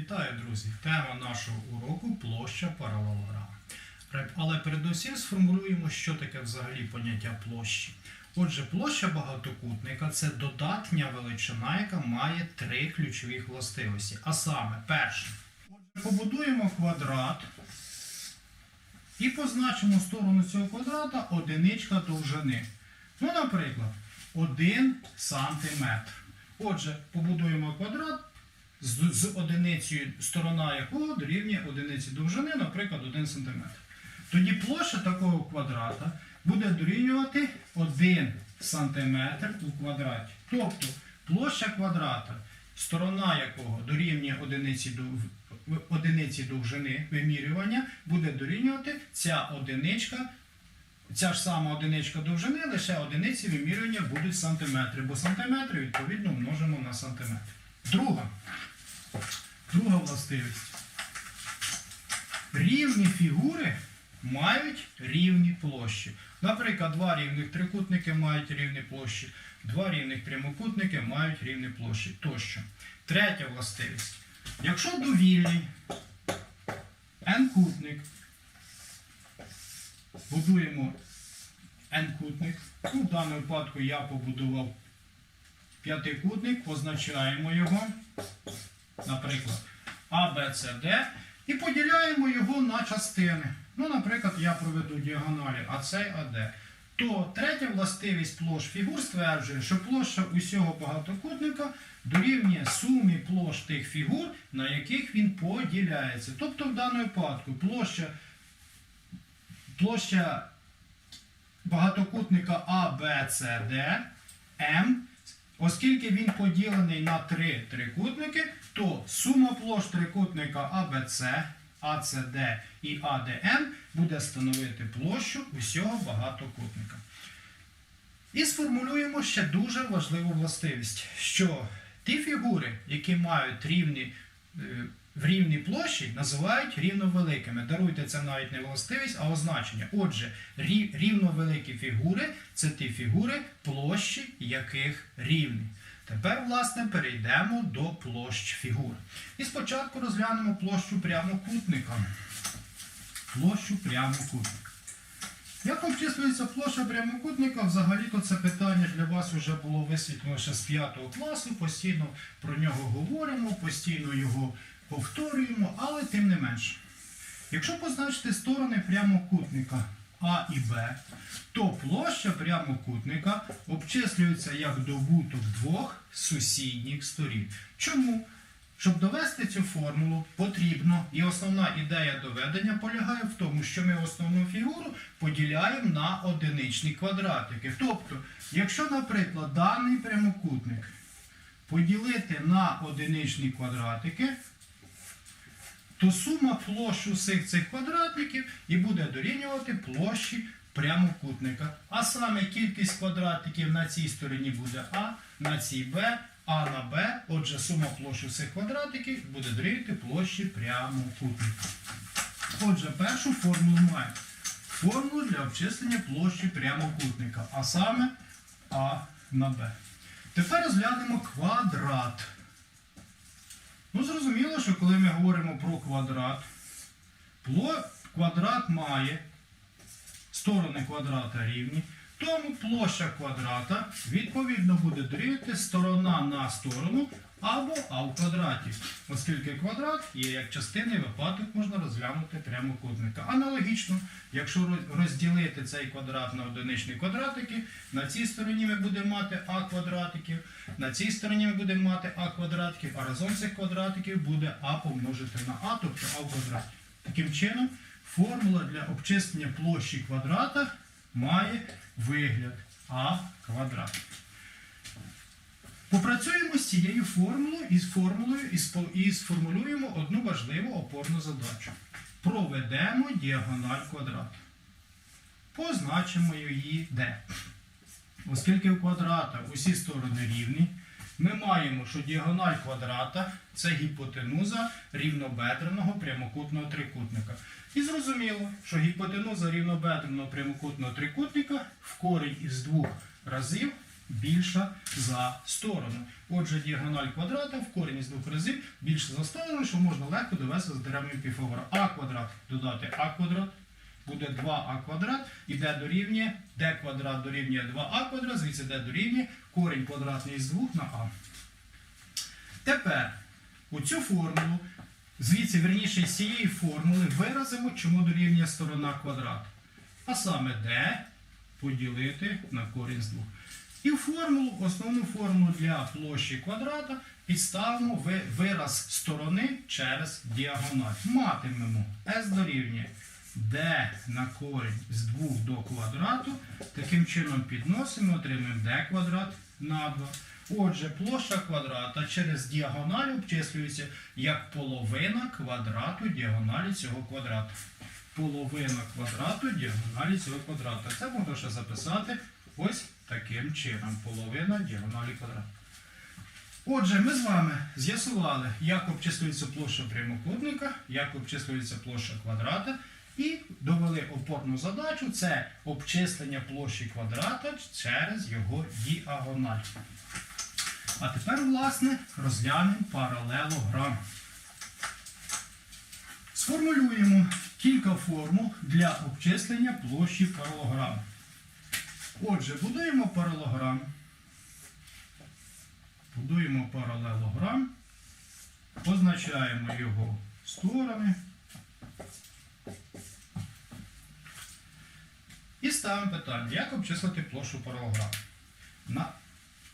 Вітаю, друзі! Тема нашого уроку площа паралелограма. Але передусім сформулюємо, що таке взагалі поняття площі. Отже, площа багатокутника це додатня величина, яка має три ключові властивості. А саме, перше, Отже, побудуємо квадрат і позначимо сторону цього квадрата одиничка довжини. Ну, наприклад, 1 сантиметр. Отже, побудуємо квадрат з, з одиницею, сторона якого дорівнює одиниці довжини, наприклад, 1 см. Тоді площа такого квадрата буде дорівнювати 1 см у квадраті. Тобто площа квадрата, сторона якого дорівнює одиниці, одиниці довжини вимірювання, буде дорівнювати ця одиничка. Ця ж сама одиничка довжини, лише одиниці вимірювання будуть сантиметри, бо сантиметри відповідно множимо на сантиметр. Друга. Друга властивість. Рівні фігури мають рівні площі. Наприклад, два рівних трикутники мають рівні площі, два рівних прямокутники мають рівні площі тощо. Третя властивість. Якщо довільний n-кутник, будуємо n-кутник, ну, в даному випадку я побудував п'ятикутник, позначаємо його наприклад, А, Б, С, Д, і поділяємо його на частини. Ну, наприклад, я проведу діагоналі АС АД. То третя властивість площ фігур стверджує, що площа усього багатокутника дорівнює сумі площ тих фігур, на яких він поділяється. Тобто, в даному випадку площа, площа багатокутника А, Б, С, Д, М Оскільки він поділений на три трикутники, то сума площ трикутника АБЦ, АЦД і АДМ буде становити площу усього багатокутника. І сформулюємо ще дуже важливу властивість, що ті фігури, які мають рівні, е, в рівній площі, називають рівновеликими. Даруйте це навіть не властивість, а означення. Отже, рівновеликі фігури це ті фігури, площі яких рівні. Тепер, власне, перейдемо до площ фігур. І спочатку розглянемо площу прямокутника. Площу прямокутника. Як обчислюється площа прямокутника? Взагалі-то це питання для вас вже було висвітлено ще з 5 класу. Постійно про нього говоримо, постійно його повторюємо, але тим не менше. Якщо позначити сторони прямокутника А і Б, то площа прямокутника обчислюється як добуток двох сусідніх сторін. Чому? Щоб довести цю формулу, потрібно, і основна ідея доведення полягає в тому, що ми основну фігуру поділяємо на одиничні квадратики. Тобто, якщо, наприклад, даний прямокутник поділити на одиничні квадратики, то сума площ усіх цих квадратиків і буде дорівнювати площі прямокутника. А саме кількість квадратиків на цій стороні буде А, на цій Б, А на Б. Отже, сума площ усіх квадратиків буде дорівнювати площі прямокутника. Отже, першу формулу маємо. Формулу для обчислення площі прямокутника, а саме А на Б. Тепер розглянемо квадрат. Ну, зрозуміло, що коли ми говоримо про квадрат, квадрат має сторони квадрата рівні, тому площа квадрата відповідно буде дорівнювати сторона на сторону або А в квадраті, оскільки квадрат є як частинний випадок, можна розглянути прямокутника. Аналогічно, якщо розділити цей квадрат на одиничні квадратики, на цій стороні ми будемо мати А квадратиків, на цій стороні ми будемо мати А квадратиків, а разом цих квадратиків буде А помножити на А, тобто А в квадраті. Таким чином, формула для обчислення площі квадрата має вигляд А квадрат. Попрацюємо з цією формулою і з формулою і сформулюємо одну важливу опорну задачу. Проведемо діагональ квадрату. Позначимо її D. Оскільки у квадрата усі сторони рівні, ми маємо, що діагональ квадрата це гіпотенуза рівнобедреного прямокутного трикутника. І зрозуміло, що гіпотенуза рівнобедреного прямокутного трикутника в корінь із двох разів більша за сторону. Отже, діагональ квадрата в корінь із двох разів більша за сторону, що можна легко довести за теремою Піфагора. А квадрат додати А квадрат. Буде 2а квадрат і d дорівнює d квадрат дорівнює 2а квадрат, звідси d дорівнює корінь квадратний із 2 на а. Тепер у цю формулу, звідси, верніше, з цієї формули виразимо, чому дорівнює сторона квадрату. А саме d поділити на корінь з 2. І формулу, основну формулу для площі квадрата підставимо вираз сторони через діагональ. Матимемо s дорівнює d на корінь з 2 до квадрату. Таким чином підносимо, отримаємо d квадрат на 2. Отже, площа квадрата через діагональ обчислюється як половина квадрату діагоналі цього квадрату. Половина квадрату діагоналі цього квадрата. Це можна ще записати ось таким чином. Половина діагоналі квадрату. Отже, ми з вами з'ясували, як обчислюється площа прямокутника, як обчислюється площа квадрата, і довели опорну задачу це обчислення площі квадрата через його діагональ. А тепер, власне, розглянемо паралелограм. Сформулюємо кілька формул для обчислення площі паралограму. Отже, будуємо паралограм. Будуємо паралелограм, позначаємо його сторони ставимо питання, як обчислити площу паралограму. На...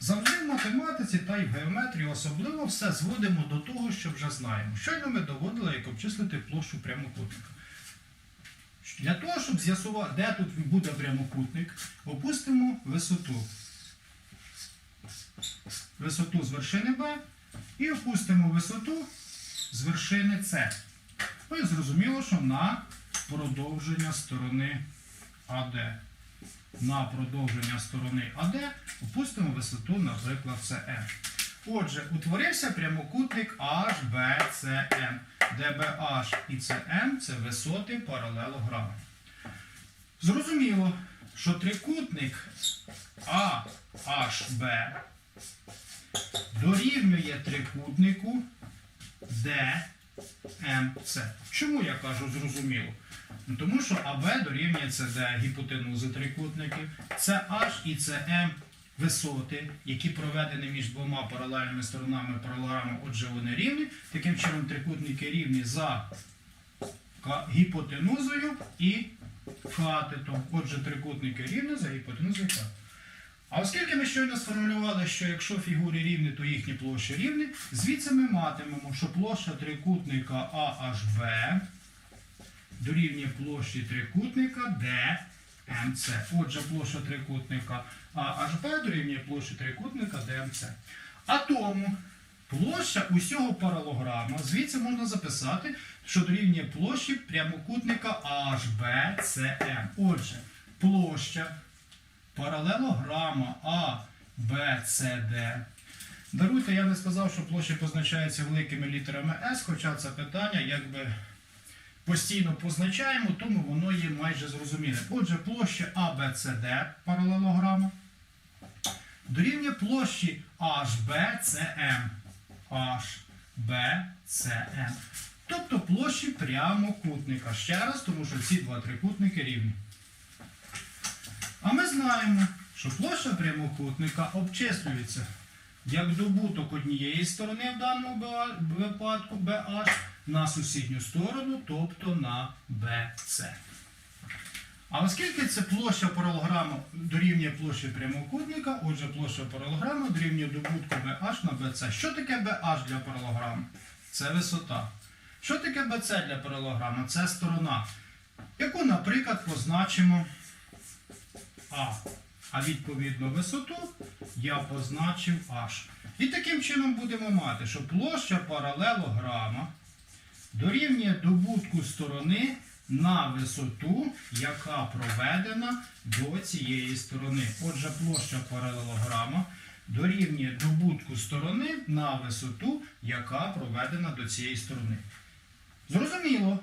Завжди в математиці та й в геометрії особливо все зводимо до того, що вже знаємо. Щойно ми доводили, як обчислити площу прямокутника. Для того, щоб з'ясувати, де тут буде прямокутник, опустимо висоту. Висоту з вершини Б і опустимо висоту з вершини С. Ну і зрозуміло, що на продовження сторони АД. На продовження сторони АД опустимо висоту, наприклад, СМ. Отже, утворився прямокутник HBCM, де BH і CM це висоти паралелограма. Зрозуміло, що трикутник AHB дорівнює трикутнику DMC. Чому я кажу зрозуміло? Ну, тому що АБ дорівнює CD гіпотенузи трикутників, CH і CM висоти, які проведені між двома паралельними сторонами паралелограми, отже, вони рівні. Таким чином, трикутники рівні за гіпотенузою і катетом. Отже, трикутники рівні за гіпотенузою катетом. А оскільки ми щойно сформулювали, що якщо фігури рівні, то їхні площі рівні, звідси ми матимемо, що площа трикутника AHB дорівнює площі трикутника DMC. Отже, площа трикутника AHB дорівнює площі трикутника DMC. А тому площа усього паралограма звідси можна записати, що дорівнює площі прямокутника HBCM. Отже, площа паралелограма А, Б, С, Д. Даруйте, я не сказав, що площа позначається великими літерами С, хоча це питання якби постійно позначаємо, тому воно є майже зрозуміле. Отже, площа Д паралелограма дорівнює площі HB, CM. HB, CM. Тобто площі прямокутника. Ще раз, тому що ці два трикутники рівні. А ми знаємо, що площа прямокутника обчислюється як добуток однієї сторони в даному випадку BH на сусідню сторону, тобто на BC. А оскільки це площа паралограма дорівнює площі прямокутника, отже, площа паралограма дорівнює добутку BH на BC. Що таке BH для паралограми? Це висота. Що таке BC для паралограма? Це сторона, яку, наприклад, позначимо А. А відповідно висоту я позначив H. І таким чином будемо мати, що площа паралелограма дорівнює добутку сторони на висоту, яка проведена до цієї сторони. Отже, площа паралелограма дорівнює добутку сторони на висоту, яка проведена до цієї сторони. Зрозуміло,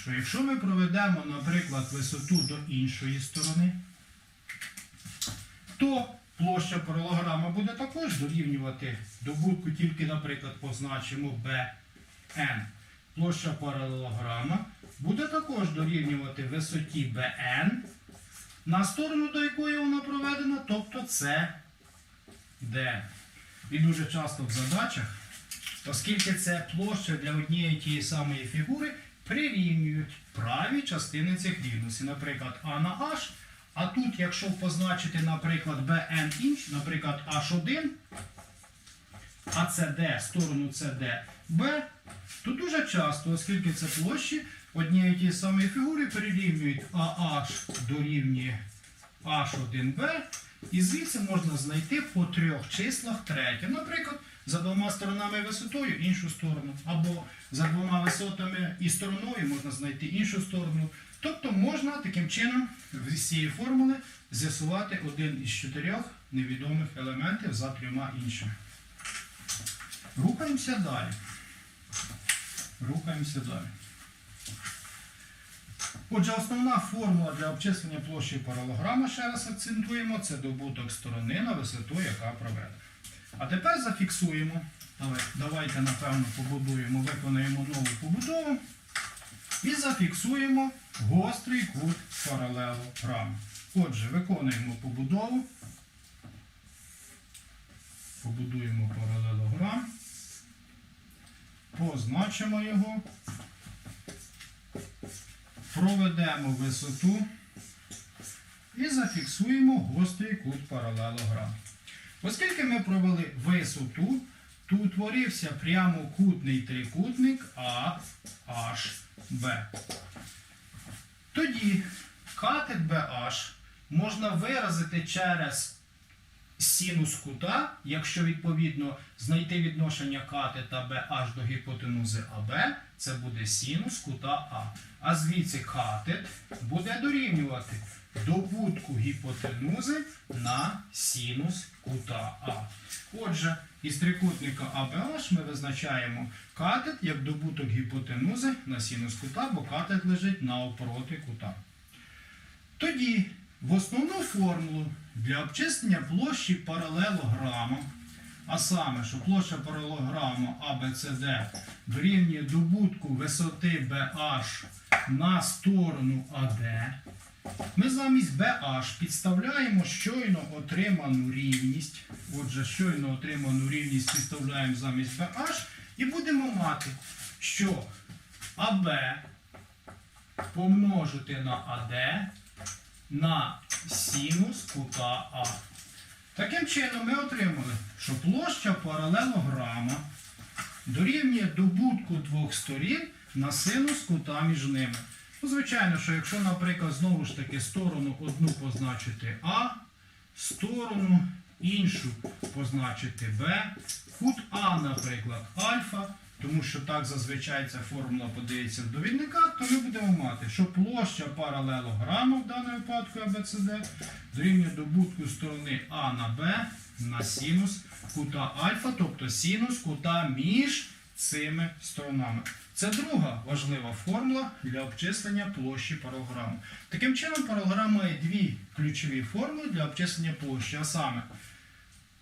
що якщо ми проведемо, наприклад, висоту до іншої сторони, то площа паралограма буде також дорівнювати добутку, тільки, наприклад, позначимо BN. Площа паралелограма буде також дорівнювати висоті BN на сторону, до якої вона проведена, тобто це D. І дуже часто в задачах, оскільки це площа для однієї тієї самої фігури, прирівнюють праві частини цих рівностей. Наприклад, А на H. А тут, якщо позначити, наприклад, BN інш, наприклад, H1, а сторону це B, то дуже часто, оскільки це площі однієї тієї самої фігури перерівнюють AH дорівнює H1B, і звідси можна знайти по трьох числах третє. Наприклад, за двома сторонами висотою іншу сторону, або за двома висотами і стороною можна знайти іншу сторону. Тобто можна таким чином з цієї формули з'ясувати один із чотирьох невідомих елементів за трьома іншими. Рухаємося далі. Рухаємося далі. Отже, основна формула для обчислення площі паралограма, ще раз акцентуємо, це добуток сторони на висоту, яка проведена. А тепер зафіксуємо. Давайте, напевно, побудуємо, виконаємо нову побудову і зафіксуємо гострий кут паралелограму. Отже, виконуємо побудову. Побудуємо паралелограм. Позначимо його. Проведемо висоту і зафіксуємо гострий кут паралелограму. Оскільки ми провели висоту, то утворився прямокутний трикутник AHB. Тоді катет BH можна виразити через синус кута, якщо відповідно знайти відношення катета BH до гіпотенузи AB, це буде синус кута А. А звідси катет буде дорівнювати добутку гіпотенузи на синус кута А. Отже, із трикутника ABH ми визначаємо катет як добуток гіпотенузи на синус кута, бо катет лежить навпроти кута. Тоді в основну формулу для обчислення площі паралелограма, а саме, що площа паралелограма ABCD дорівнює добутку висоти BH на сторону AD, ми замість BH підставляємо щойно отриману рівність. Отже, щойно отриману рівність підставляємо замість BH і будемо мати, що AB помножити на AD на синус кута А. Таким чином ми отримали, що площа паралелограма дорівнює добутку двох сторін на синус кута між ними. Ну, звичайно, що якщо, наприклад, знову ж таки сторону одну позначити А, сторону іншу позначити Б, кут А, наприклад, альфа, тому що так зазвичай ця формула подається в довідниках, то ми будемо мати, що площа паралелограма в даному випадку ABCD дорівнює добутку сторони А на Б на синус кута альфа, тобто синус кута між цими сторонами. Це друга важлива формула для обчислення площі паралограму. Таким чином, паралограм має дві ключові формули для обчислення площі, а саме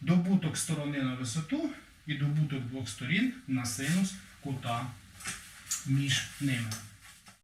добуток сторони на висоту і добуток двох сторін на синус кута між ними.